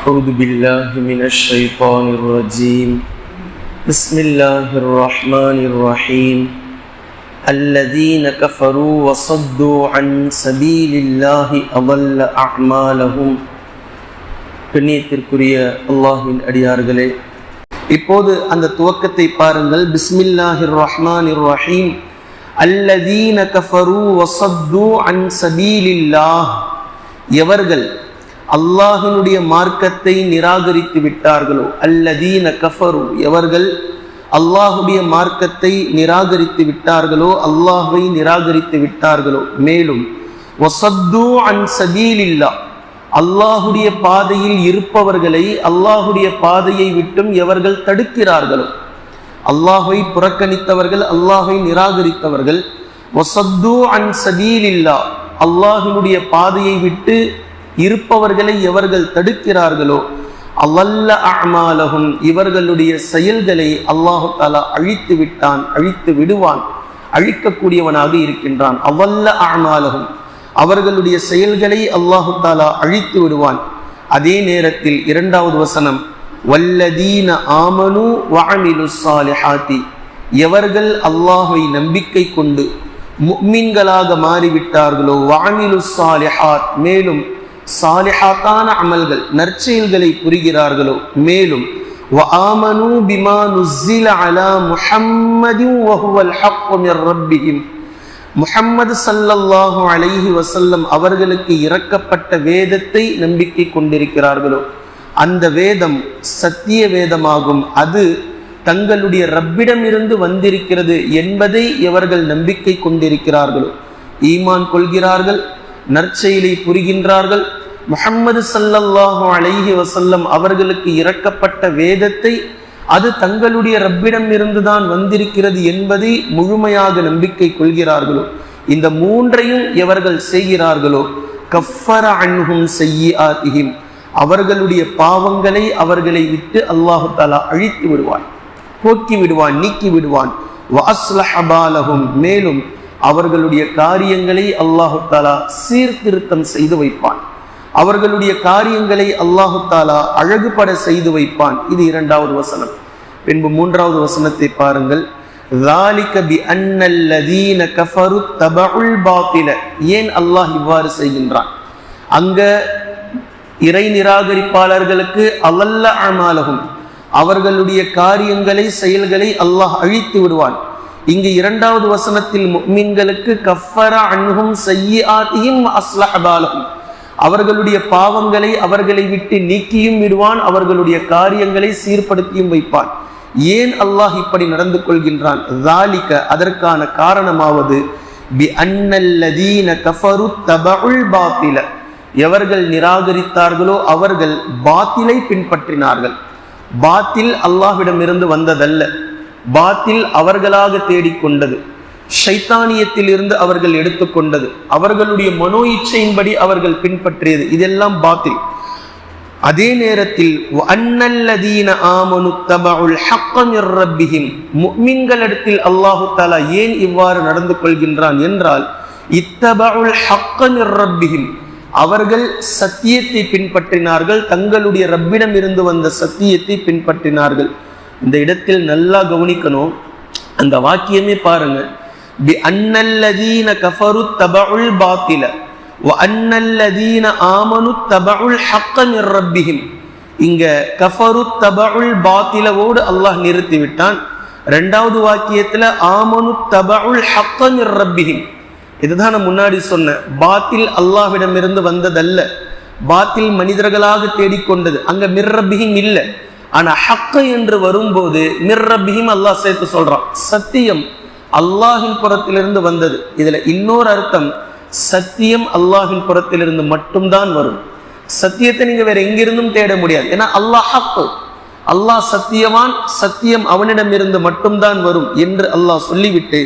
أعوذ بالله من الشيطان الرجيم بسم الله الرحمن الرحيم الذين كفروا وصدوا عن سبيل الله أضل أعمالهم கண்ணியத்திற்குரிய அல்லாஹின் அடியார்களே இப்போது அந்த துவக்கத்தை பாருங்கள் பிஸ்மில்லாஹிர் ரஹ்மானிர் ரஹீம் அல்லதீன கஃபரு வசத்து அன் சபீலில்லாஹ் எவர்கள் அல்லாஹினுடைய மார்க்கத்தை நிராகரித்து விட்டார்களோ? அல்லதீன கஃபரு. எவர்கள் அல்லாஹுடைய மார்க்கத்தை நிராகரித்து விட்டார்களோ அல்லாஹுவை நிராகரித்து விட்டார்களோ? மேலும் வசத்து அன் சபீலில்லா அல்லாஹுடைய பாதையில் இருப்பவர்களை அல்லாஹுடைய பாதையை விட்டும் எவர்கள் தடுக்கிறார்களோ? அல்லாஹை புறக்கணித்தவர்கள் அல்லாஹை நிராகரித்தவர்கள் வசத்து அன் சபீலில்லா அல்லாஹினுடைய பாதையை விட்டு இருப்பவர்களை எவர்கள் தடுக்கிறார்களோ அல்லல்ல அமாலகும் இவர்களுடைய செயல்களை அல்லாஹு தாலா அழித்து விட்டான் அழித்து விடுவான் அழிக்கக்கூடியவனாக இருக்கின்றான். அவல்ல அமாலகும் அவர்களுடைய செயல்களை அல்லாஹு தாலா அழித்து விடுவான். அதே நேரத்தில் இரண்டாவது வசனம் வல்லதீன ஆமனு வாமிலு சாலிஹாத்தி எவர்கள் அல்லாஹை நம்பிக்கை கொண்டு முக்மீன்களாக மாறிவிட்டார்களோ வாமிலு சாலிஹாத் மேலும் சாலிஹாத்தான அமல்கள் நற்செயல்களை புரிகிறார்களோ மேலும் وآمنوا بما نزل على محمد وهو الحق من ربهم முஹம்மது சல்லல்லாஹு அலைஹி வசல்லம் அவர்களுக்கு இறக்கப்பட்ட வேதத்தை நம்பிக்கை கொண்டிருக்கிறார்களோ அந்த வேதம் சத்திய வேதமாகும் அது தங்களுடைய ரப்பிடமிருந்து வந்திருக்கிறது என்பதை எவர்கள் நம்பிக்கை கொண்டிருக்கிறார்களோ ஈமான் கொள்கிறார்கள் நற்செயலை புரிகின்றார்கள். முகம்மது சல்லல்லாஹு அலைஹி வசல்லம் அவர்களுக்கு இறக்கப்பட்ட வேதத்தை அது தங்களுடைய ரப்பிடம் இருந்துதான் வந்திருக்கிறது என்பதை முழுமையாக நம்பிக்கை கொள்கிறார்களோ? இந்த மூன்றையும் எவர்கள் செய்கிறார்களோ? கஃபர அன்ஹும் செய்யாதிஹிம் அவர்களுடைய பாவங்களை அவர்களை விட்டு அல்லாஹு தாலா அழித்து விடுவான் போக்கி விடுவான் நீக்கி விடுவான். வாஸ்லஹபாலகும் மேலும் அவர்களுடைய காரியங்களை அல்லாஹு தாலா சீர்திருத்தம் செய்து வைப்பான். அவர்களுடைய காரியங்களை அல்லாஹு தாலா அழகுபட செய்து வைப்பான். இது இரண்டாவது வசனம். பின்பு மூன்றாவது வசனத்தை பாருங்கள். ஏன் அல்லாஹ் இவ்வாறு செய்கின்றான்? அங்க இறை நிராகரிப்பாளர்களுக்கு அல்லல்ல அமாலகும் அவர்களுடைய காரியங்களை செயல்களை அல்லாஹ் அழித்து விடுவான். இங்கு இரண்டாவது வசனத்தில் மீன்களுக்கு கஃபர அன்ஹும் செய்யும் அஸ்லஹபாலகும் அவர்களுடைய பாவங்களை அவர்களை விட்டு நீக்கியும் விடுவான் அவர்களுடைய காரியங்களை சீர்படுத்தியும் வைப்பான். ஏன் அல்லாஹ் இப்படி நடந்து கொள்கின்றான்? தாலிக்க அதற்கான காரணமாவது பி அன்னல்லதீன கஃபரு தபுல் பாத்தில. எவர்கள் நிராகரித்தார்களோ அவர்கள் பாத்திலை பின்பற்றினார்கள். பாத்தில் அல்லாஹ்விடமிருந்து வந்ததல்ல. பாத்தில் அவர்களாக தேடிக்கொண்டது. ஷைத்தானியத்தில் இருந்து அவர்கள் எடுத்துக்கொண்டது. அவர்களுடைய மனோ இச்சையின்படி அவர்கள் பின்பற்றியது. இதெல்லாம் பாத்தில். அதே நேரத்தில் அன்னல்லதீன ஆமனு தபஉல் ஹக்கமிர் ரப்பிஹிம். முக்மின்களிடத்தில் அல்லாஹு தாலா ஏன் இவ்வாறு நடந்து கொள்கின்றான் என்றால் இத்தபஉல் ஹக்கமிர் ரப்பிஹிம். அவர்கள் சத்தியத்தை பின்பற்றினார்கள். தங்களுடைய ரப்பிடம் இருந்து வந்த சத்தியத்தை பின்பற்றினார்கள். இந்த இடத்தில் நல்லா கவனிக்கணும். அந்த வாக்கியமே பாருங்க. பி அன்னல்லதீன கஃபரு தபஉல் பாத்தில வ அன்னல்லதீன ஆமனு தபஉல் ஹக்க மிர் ரப்பிஹிம். இங்க கஃபரு தபஉல் பாத்திலவோடு அல்லாஹ் நிறுத்தி விட்டான் ரெண்டாவது வாக்கியத்துல ஆமனு தபஉல் ஹக்கன் மிர் ரப்பிஹிம். இதுதான் நான் முன்னாடி சொன்னேன் பாத்தில் அல்லாஹ்விடமிருந்து வந்ததல்ல பாத்தில் மனிதர்களாக தேடிக்கொண்டது அங்க மிர்ரபிஹிம் இல்லை. ஆனா ஹக்க என்று வரும்போது மிர்ரபிஹிம் அல்லாஹ் சேர்த்து சொல்றான் சத்தியம் அல்லாஹின் புறத்திலிருந்து வந்தது. இதுல இன்னொரு அர்த்தம் சத்தியம் அல்லாஹின் புறத்திலிருந்து மட்டும்தான் வரும். சத்தியத்தை நீங்க வேற எங்கிருந்தும் தேட முடியாது. ஏன்னா அல்லாஹ் ஹக்கு. அல்லாஹ் சத்தியவான் சத்தியம் அவனிடம் இருந்து மட்டும்தான் வரும் என்று அல்லாஹ் சொல்லிவிட்டு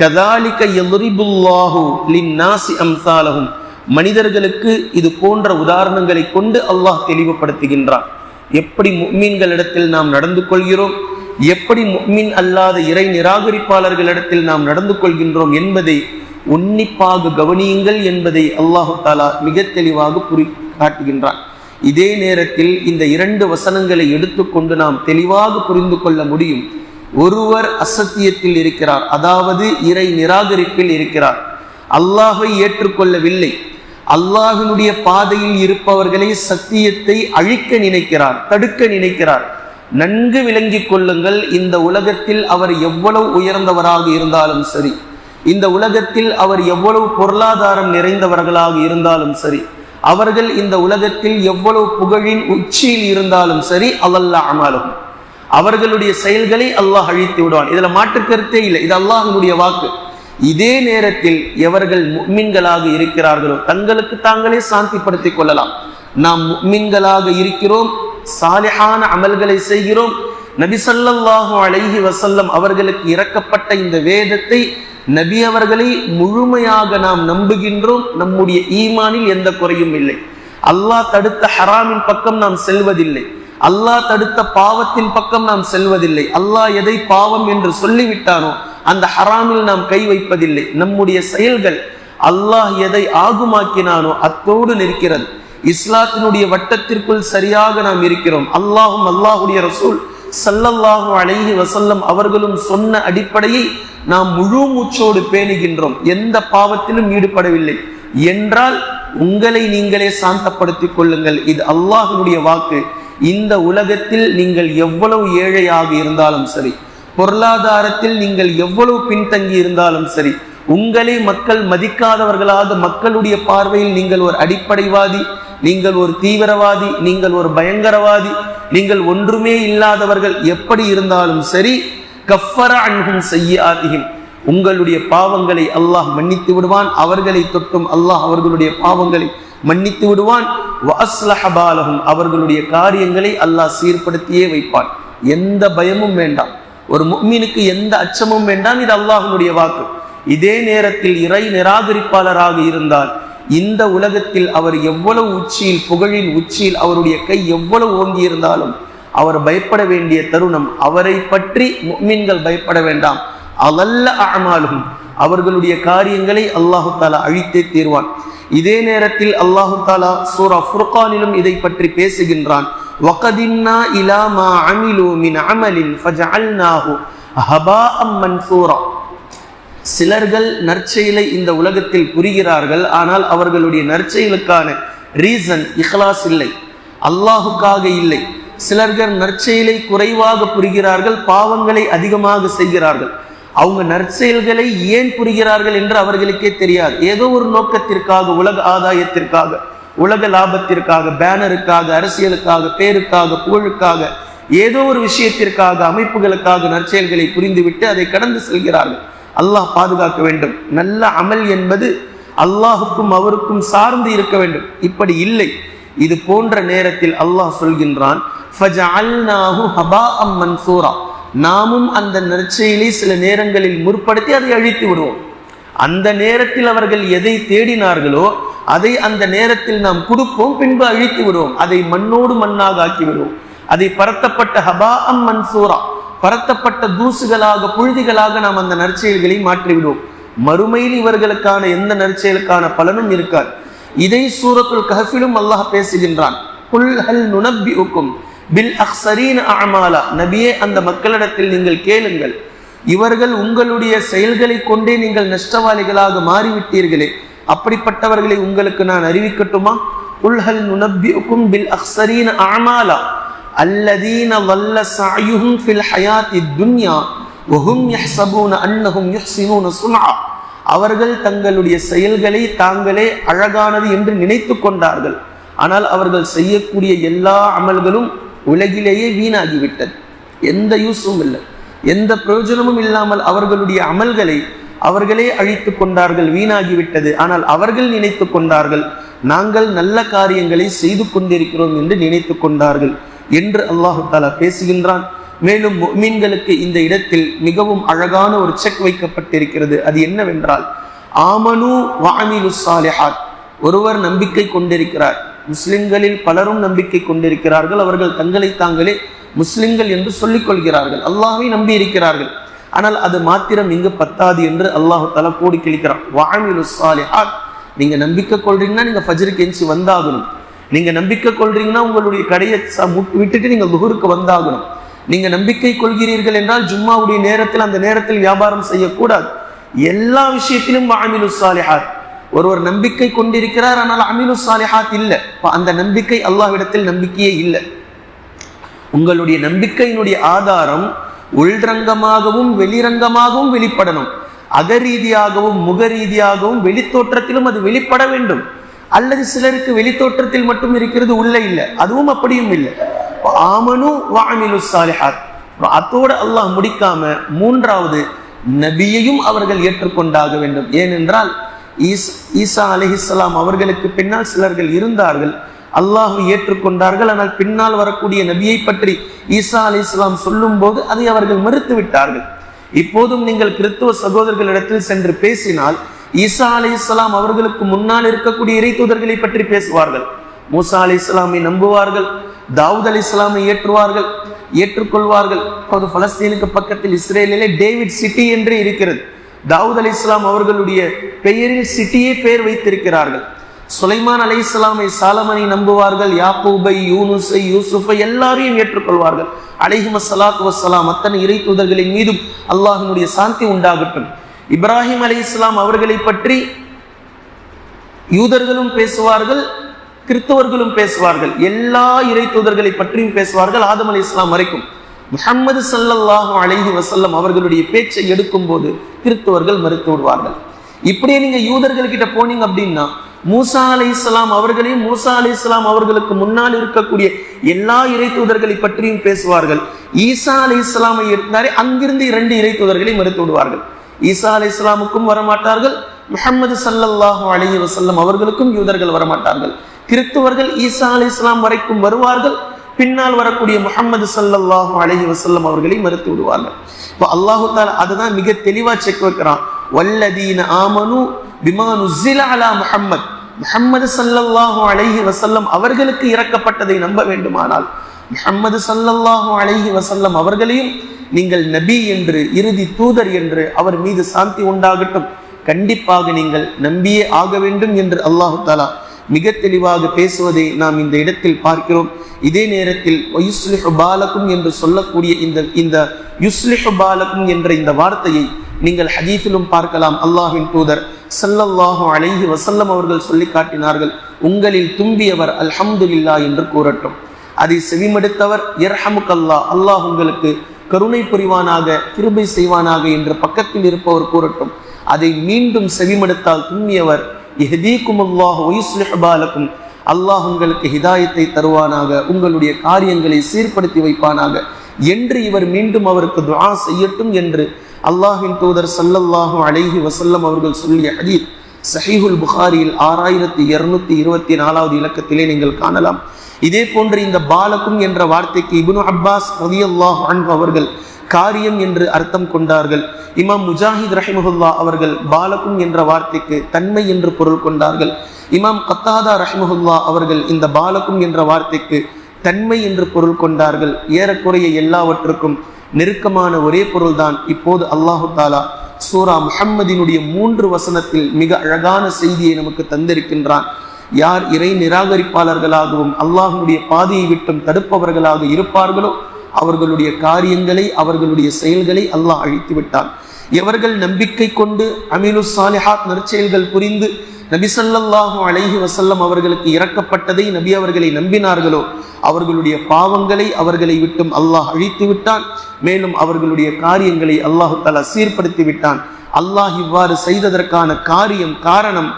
கதாலிக்க எலுரிபுல்லாஹு லின்னாசி அம்சாலகும் மனிதர்களுக்கு இது போன்ற உதாரணங்களை கொண்டு அல்லாஹ் தெளிவுபடுத்துகின்றான். எப்படி மீன்களிடத்தில் நாம் நடந்து கொள்கிறோம்? எப்படி மின் அல்லாத இறை நிராகரிப்பாளர்களிடத்தில் நாம் நடந்து கொள்கின்றோம் என்பதை உன்னிப்பாக கவனியுங்கள் என்பதை அல்லாஹு தாலா மிக தெளிவாக புரி காட்டுகின்றான். இதே நேரத்தில் இந்த இரண்டு வசனங்களை எடுத்துக்கொண்டு நாம் தெளிவாக புரிந்து கொள்ள முடியும். ஒருவர் அசத்தியத்தில் இருக்கிறார் அதாவது இறை நிராகரிப்பில் இருக்கிறார். அல்லாஹை ஏற்றுக்கொள்ளவில்லை. அல்லாஹினுடைய பாதையில் இருப்பவர்களை சத்தியத்தை அழிக்க நினைக்கிறார் தடுக்க நினைக்கிறார். நன்கு விளங்கிக் கொள்ளுங்கள் இந்த உலகத்தில் அவர் எவ்வளவு உயர்ந்தவராக இருந்தாலும் சரி. இந்த உலகத்தில் அவர் எவ்வளவு பொருளாதாரம் நிறைந்தவர்களாக இருந்தாலும் சரி. அவர்கள் இந்த உலகத்தில் எவ்வளவு புகழின் உச்சியில் இருந்தாலும் சரி அல்லல்லா அமாலும் அவர்களுடைய செயல்களை அல்லாஹ் அழித்து விடுவான். இதுல மாற்று கருத்தே இல்லை. இது அல்லாஹினுடைய வாக்கு. இதே நேரத்தில் எவர்கள் மின்களாக இருக்கிறார்களோ தங்களுக்கு தாங்களே சாந்திப்படுத்திக் கொள்ளலாம். நாம் மின்களாக இருக்கிறோம் சாலிஹான அமல்களை செய்கிறோம். நபி ஸல்லல்லாஹு அலைஹி வசல்லம் அவர்களுக்கு இறக்கப்பட்ட இந்த வேதத்தை நபி அவர்களை முழுமையாக நாம் நம்புகின்றோம். நம்முடைய ஈமானில் எந்த குறையும் இல்லை. அல்லாஹ் தடுத்த ஹராமின் பக்கம் நாம் செல்வதில்லை. அல்லாஹ் தடுத்த பாவத்தின் பக்கம் நாம் செல்வதில்லை. அல்லாஹ் எதை பாவம் என்று சொல்லிவிட்டானோ அந்த ஹராமில் நாம் கை வைப்பதில்லை. நம்முடைய செயல்கள் அல்லாஹ் எதை ஆகுமாக்கினானோ அத்தோடு நிற்கிறது. இஸ்லாத்தினுடைய வட்டத்திற்குள் சரியாக நாம் இருக்கிறோம். அல்லாஹும் அல்லாஹுடைய ரசூல் சல்லல்லாஹு அலைஹி வசல்லம் அவர்களும் சொன்ன அடிப்படையை நாம் முழு மூச்சோடு பேணுகின்றோம். எந்த பாவத்திலும் ஈடுபடவில்லை. என்றால் உங்களை நீங்களே சாந்தப்படுத்திக் கொள்ளுங்கள். இது அல்லாஹினுடைய வாக்கு. இந்த உலகத்தில் நீங்கள் எவ்வளவு ஏழையாக இருந்தாலும் சரி. பொருளாதாரத்தில் நீங்கள் எவ்வளவு பின்தங்கி இருந்தாலும் சரி உங்களை மக்கள் மதிக்காதவர்களாக மக்களுடைய பார்வையில் நீங்கள் ஒரு அடிப்படைவாதி நீங்கள் ஒரு தீவிரவாதி நீங்கள் ஒரு பயங்கரவாதி நீங்கள் ஒன்றுமே இல்லாதவர்கள் எப்படி இருந்தாலும் சரி கஃபர அன்ஹும் செய்யாதியும் உங்களுடைய பாவங்களை அல்லாஹ் மன்னித்து விடுவான் அவர்களை தொட்டும் அல்லாஹ் அவர்களுடைய பாவங்களை மன்னித்து விடுவான். அவர்களுடைய காரியங்களை அல்லாஹ் சீர்படுத்தியே வைப்பான். எந்த பயமும் வேண்டாம். ஒரு முக்மீனுக்கு எந்த அச்சமும் வேண்டாம் இது அல்லாஹனுடைய வாக்கு. இதே நேரத்தில் இறை நிராகரிப்பாளராக இருந்தால் இந்த உலகத்தில் அவர் எவ்வளவு உச்சியில் புகழின் உச்சியில் அவருடைய கை எவ்வளவு ஓங்கி இருந்தாலும் அவர் பயப்பட வேண்டிய தருணம் அவரை பற்றி முக்மீன்கள் பயப்பட வேண்டாம். அவல்ல அமாலும் அவர்களுடைய காரியங்களை அல்லாஹு தாலா அழித்தே தீர்வான். இதே நேரத்தில் அல்லாஹு தாலா சூரா ஃபுர்கானிலும் இதை பற்றி பேசுகின்றான். وَقَدِمْنَا إِلَى مَا عَمِلُوا مِنْ عَمَلٍ فَجَعَلْنَاهُ هَبَاءً مَنْثُورًا சிலர்கள் நற்செயலை இந்த உலகத்தில் புரிகிறார்கள் ஆனால் அவர்களுடைய நற்செயலுக்கான ரீசன் இஹ்லாஸ் இல்லை அல்லாஹுக்காக இல்லை சிலர்கள் நற்செயலை குறைவாக புரிகிறார்கள் பாவங்களை அதிகமாக செய்கிறார்கள் அவங்க நற்செயல்களை ஏன் புரிகிறார்கள் என்று அவர்களுக்கே தெரியாது ஏதோ ஒரு நோக்கத்திற்காக உலக ஆதாயத்திற்காக உலக லாபத்திற்காக பேனருக்காக அரசியலுக்காக பேருக்காக புகழுக்காக ஏதோ ஒரு விஷயத்திற்காக அமைப்புகளுக்காக நற்செயல்களை புரிந்துவிட்டு அதை கடந்து செல்கிறார்கள். அல்லாஹ் பாதுகாக்க வேண்டும். நல்ல அமல் என்பது அல்லாஹுக்கும் அவருக்கும் சார்ந்து இருக்க வேண்டும். இப்படி இல்லை. இது போன்ற நேரத்தில் அல்லாஹ் சொல்கின்றான் நாமும் அந்த நற்செயலை சில நேரங்களில் முற்படுத்தி அதை அழித்து விடுவோம். அந்த நேரத்தில் அவர்கள் எதை தேடினார்களோ அதை அந்த நேரத்தில் நாம் கொடுப்போம் பின்பு அழித்து விடுவோம். அதை மண்ணோடு மண்ணாக ஆக்கி விடுவோம். அதை பரத்தப்பட்ட ஹபா அம் மன்சூரா பரத்தப்பட்ட தூசுகளாக புழுதிகளாக நாம் அந்த நற்செயல்களை மாற்றிவிடுவோம் மறுமையில் இவர்களுக்கான எந்த நற்செயலுக்கான பலனும் இருக்காது. இதை சூரத்துல் கஹஃபிலும் அல்லாஹ் பேசுகின்றான். குல் ஹல் நுனப்பிஉக்கும் பில் அக்ஸரீன் அமாலா நபியே அந்த மக்களிடத்தில் நீங்கள் கேளுங்கள். இவர்கள் உங்களுடைய செயல்களை கொண்டே நீங்கள் நஷ்டவாளிகளாக மாறிவிட்டீர்களே. அப்படிப்பட்டவர்களை உங்களுக்கு நான் அறிவிக்கட்டுமா? உல்ஹல் நுனப்பியுக்கும் பில் அக்ஸரீன ஆமாலா அல்லதீன வல்ல சாயுஹும் ஃபில் ஹயாத்தி துன்யா. வஹும் யஹ்சபூன அன்னஹும் யுஹ்சினூன சுனா அவர்கள் தங்களுடைய செயல்களை தாங்களே அழகானது என்று நினைத்து கொண்டார்கள். ஆனால் அவர்கள் செய்யக்கூடிய எல்லா அமல்களும் உலகிலேயே வீணாகிவிட்டது. எந்த யூஸும் இல்லை. எந்த பிரயோஜனமும் இல்லாமல் அவர்களுடைய அமல்களை அவர்களே அழித்து கொண்டார்கள் வீணாகிவிட்டது. ஆனால் அவர்கள் நினைத்து கொண்டார்கள் நாங்கள் நல்ல காரியங்களை செய்து கொண்டிருக்கிறோம் என்று நினைத்து கொண்டார்கள் என்று அல்லாஹு தாலா பேசுகின்றான். மேலும் மீன்களுக்கு இந்த இடத்தில் மிகவும் அழகான ஒரு செக் வைக்கப்பட்டிருக்கிறது. அது என்னவென்றால் ஆமனு வாமிலு சாலிஹாத் ஒருவர் நம்பிக்கை கொண்டிருக்கிறார். முஸ்லிம்களில் பலரும் நம்பிக்கை கொண்டிருக்கிறார்கள். அவர்கள் தங்களை தாங்களே முஸ்லிம்கள் என்று சொல்லிக் கொள்கிறார்கள். அல்லாஹை நம்பி இருக்கிறார்கள். ஆனால் அது மாத்திரம் இங்கு பத்தாது என்று அல்லாஹு தலா கோடி கிழிக்கிறான் வாமிலு சாலிஹாத் நீங்க நம்பிக்கை கொள்றீங்கன்னா நீங்க ஃபஜருக்கு எஞ்சி வந்தாகணும். நீங்க நம்பிக்கை கொள்றீங்கன்னா உங்களுடைய கடையை ச- விட்டுட்டு நீங்க லுஹுருக்கு வந்தாகணும். நீங்க நம்பிக்கை கொள்கிறீர்கள் என்றால் ஜும்மாவுடைய நேரத்தில் அந்த நேரத்தில் வியாபாரம் செய்யக்கூடாது. எல்லா விஷயத்திலும் அமிலு சாலிஹாத் ஒருவர் நம்பிக்கை கொண்டிருக்கிறார் ஆனால் அமிலு சாலிஹாத் இல்லை அந்த நம்பிக்கை அல்லாஹ்விடத்தில் நம்பிக்கையே இல்லை. உங்களுடைய நம்பிக்கையினுடைய ஆதாரம் உள்ரங்கமாகவும் வெளிரங்கமாகவும் வெளிப்படணும். அகரீதியாகவும் முகரீதியாகவும் வெளித்தோற்றத்திலும் அது வெளிப்பட வேண்டும். அல்லது சிலருக்கு வெளித்தோற்றத்தில் மட்டும் இருக்கிறது உள்ள இல்லை. அதுவும் அப்படியும் இல்லை. ஆமனு வாமிலு சாலிஹாத். அத்தோடு அல்லாஹ் முடிக்காம மூன்றாவது நபியையும் அவர்கள் ஏற்றுக்கொண்டாக வேண்டும். ஏனென்றால் ஈஸ் ஈசா அலிஹிஸ்லாம் அவர்களுக்கு பின்னால் சிலர்கள் இருந்தார்கள். அல்லாஹ் ஏற்றுக்கொண்டார்கள். ஆனால் பின்னால் வரக்கூடிய நபியை பற்றி ஈசா அலி இஸ்லாம் சொல்லும் போது அதை அவர்கள் மறுத்து விட்டார்கள். இப்போதும் நீங்கள் கிறிஸ்துவ சகோதரர்களிடத்தில் சென்று பேசினால் ஈசா அலி இஸ்லாம் அவர்களுக்கு முன்னால் இருக்கக்கூடிய இறை தூதர்களை பற்றி பேசுவார்கள். மூசா அலி இஸ்லாமை நம்புவார்கள். தாவூத் அலி இஸ்லாமை ஏற்றுவார்கள். ஏற்றுக்கொள்வார்கள். இப்போது பலஸ்தீனுக்கு பக்கத்தில் இஸ்ரேலிலே டேவிட் சிட்டி என்று இருக்கிறது. தாவூத் அலி இஸ்லாம் அவர்களுடைய பெயரில் சிட்டியே பெயர் வைத்திருக்கிறார்கள். சுலைமான் அலை இஸ்லாமை சாலமனை நம்புவார்கள் யாக்கூபை யூனுஸை யூசுஃபை எல்லாரையும் ஏற்றுக்கொள்வார்கள். அலைஹிம சலாத்து வசலாம் அத்தனை இறை தூதர்களின் மீதும் அல்லாஹினுடைய சாந்தி உண்டாகட்டும். இப்ராஹிம் அலி இஸ்லாம் அவர்களை பற்றி யூதர்களும் பேசுவார்கள் கிறிஸ்தவர்களும் பேசுவார்கள். எல்லா இறை தூதர்களை பற்றியும் பேசுவார்கள் ஆதம் அலி இஸ்லாம் வரைக்கும். முஹம்மது ஸல்லல்லாஹு அலைஹி வசல்லம் அவர்களுடைய பேச்சை எடுக்கும் போது கிறிஸ்தவர்கள் மறுத்து விடுவார்கள். இப்படியே நீங்க யூதர்கள் கிட்ட போனீங்க அப்படின்னா மூசா அலை இஸ்லாம் அவர்களையும் மூசா அலை இஸ்லாம் அவர்களுக்கு முன்னால் இருக்கக்கூடிய எல்லா இறை தூதர்களை பற்றியும் பேசுவார்கள். ஈசா அலை இஸ்லாமை இருந்தாரே அங்கிருந்து இரண்டு இறை தூதர்களை மறுத்து விடுவார்கள். ஈசா அலை இஸ்லாமுக்கும் வரமாட்டார்கள் முஹம்மது ஸல்லல்லாஹு அலி வசல்லம் அவர்களுக்கும் யூதர்கள் வரமாட்டார்கள். கிறிஸ்துவர்கள் ஈசா அலி இஸ்லாம் வரைக்கும் வருவார்கள் பின்னால் வரக்கூடிய முகமது ஸல்லல்லாஹு அலஹி வசல்லம் அவர்களை மறுத்து விடுவார்கள். இப்போ அல்லாஹு தாலா அதுதான் மிக தெளிவா செக் வைக்கிறான். வல்லதீன ஆமனு பிமா அலா முஹம்மத். முகம்மது சல்லல்லாஹு அழகி வசல்லம் அவர்களுக்கு இறக்கப்பட்டதை நம்ப வேண்டுமானால் முகம்மது சல்லல்லாஹு அழகி வசல்லம் அவர்களையும் நீங்கள் நபி என்று இறுதி தூதர் என்று அவர் மீது சாந்தி உண்டாகட்டும். கண்டிப்பாக நீங்கள் நம்பியே ஆக வேண்டும் என்று அல்லாஹு தாலா மிக தெளிவாக பேசுவதை நாம் இந்த இடத்தில் பார்க்கிறோம். இதே நேரத்தில் யுஸ்லிஹு பாலக்கும் என்று சொல்லக்கூடிய இந்த இந்த யுஸ்லிஹு பாலக்கும் என்ற இந்த வார்த்தையை நீங்கள் ஹதீஃபிலும் பார்க்கலாம். அல்லாஹின் தூதர் ஸல்லல்லாஹு அலைஹி வசல்லம் அவர்கள் சொல்லி காட்டினார்கள் உங்களில் தும்பியவர் அல்ஹம்துலில்லாஹ் என்று கூறட்டும். அதை செவிமடுத்தவர் யர்ஹமுக்கல்லா அல்லாஹ் உங்களுக்கு கருணை புரிவானாக கிருபை செய்வானாக என்று பக்கத்தில் இருப்பவர் கூறட்டும். அதை மீண்டும் செவிமடுத்தால் தும்மியவர் எஹதீக்கும் அல்லாஹ் ஒய்ஸ்லிஹபாலக்கும் அல்லாஹ் உங்களுக்கு ஹிதாயத்தை தருவானாக உங்களுடைய காரியங்களை சீர்படுத்தி வைப்பானாக என்று இவர் மீண்டும் அவருக்கு துவா செய்யட்டும் என்று அல்லாஹின் தூதர் சல்லல்லாஹு அலைஹி வசல்லம் அவர்கள் சொல்லிய ஹதீத் சஹீஹுல் புகாரியில் ஆறாயிரத்தி இருநூத்தி இருபத்தி நாலாவது இலக்கத்திலே நீங்கள் காணலாம். இதே போன்று இந்த பாலக்கும் என்ற வார்த்தைக்கு இபுனு அப்பாஸ் ரலியல்லாஹு அன்ஹு அவர்கள் காரியம் என்று அர்த்தம் கொண்டார்கள். இமாம் முஜாஹித் ரஹிமஹுல்லா அவர்கள் பாலக்கும் என்ற வார்த்தைக்கு தன்மை என்று பொருள் கொண்டார்கள். இமாம் கத்தாதா ரஹிமஹுல்லா அவர்கள் இந்த பாலக்கும் என்ற வார்த்தைக்கு தன்மை என்று பொருள் கொண்டார்கள். ஏறக்குறைய எல்லாவற்றுக்கும் நெருக்கமான ஒரே பொருள்தான். இப்போது அல்லாஹு தாலா சூரா முஹம்மதினுடைய மூன்று வசனத்தில் மிக அழகான செய்தியை நமக்கு தந்திருக்கின்றான். யார் இறை நிராகரிப்பாளர்களாகவும் அல்லாஹ்வுடைய பாதையை விட்டும் தடுப்பவர்களாக இருப்பார்களோ அவர்களுடைய காரியங்களை அவர்களுடைய செயல்களை அல்லாஹ் அழித்து விட்டான் எவர்கள் நம்பிக்கை கொண்டு அமீனு சாலிஹாத் நற்செயல்கள் புரிந்து நபி சல்லாஹூ அலைஹி வசல்லம் அவர்களுக்கு இறக்கப்பட்டதை நபி அவர்களை நம்பினார்களோ அவர்களுடைய பாவங்களை அவர்களை விட்டும் அல்லாஹ் அழித்து விட்டான். மேலும் அவர்களுடைய காரியங்களை அல்லாஹு தலா சீர்படுத்தி விட்டான். அல்லாஹ் இவ்வாறு செய்ததற்கான காரியம் காரணம்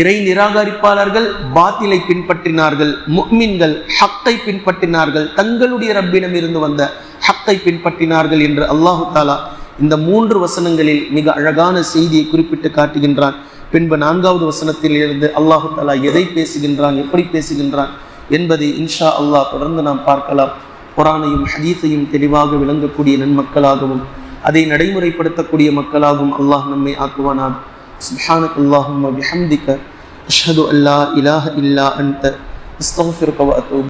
இறை நிராகரிப்பாளர்கள் பாத்திலை பின்பற்றினார்கள் முக்மின்கள் ஹக்கை பின்பற்றினார்கள் தங்களுடைய ரப்பிடம் இருந்து வந்த ஹக்கை பின்பற்றினார்கள் என்று அல்லாஹு தாலா இந்த மூன்று வசனங்களில் மிக அழகான செய்தியை குறிப்பிட்டு காட்டுகின்றான் பின்பு நான்காவது வசனத்தில் இருந்து அல்லாஹு தாலா எதை பேசுகின்றான் எப்படி பேசுகின்றான் என்பதை இன்ஷா அல்லாஹ் தொடர்ந்து நாம் பார்க்கலாம் குரானையும் ஹதீஸையும் தெளிவாக விளங்கக்கூடிய நன்மக்களாகவும் அதை நடைமுறைப்படுத்தக்கூடிய மக்களாகவும் அல்லாஹ் நம்மை ஆக்குவானாக سبحانك اللهم وبحمدك أشهد أن لا إله إلا أنت أستغفرك وأتوب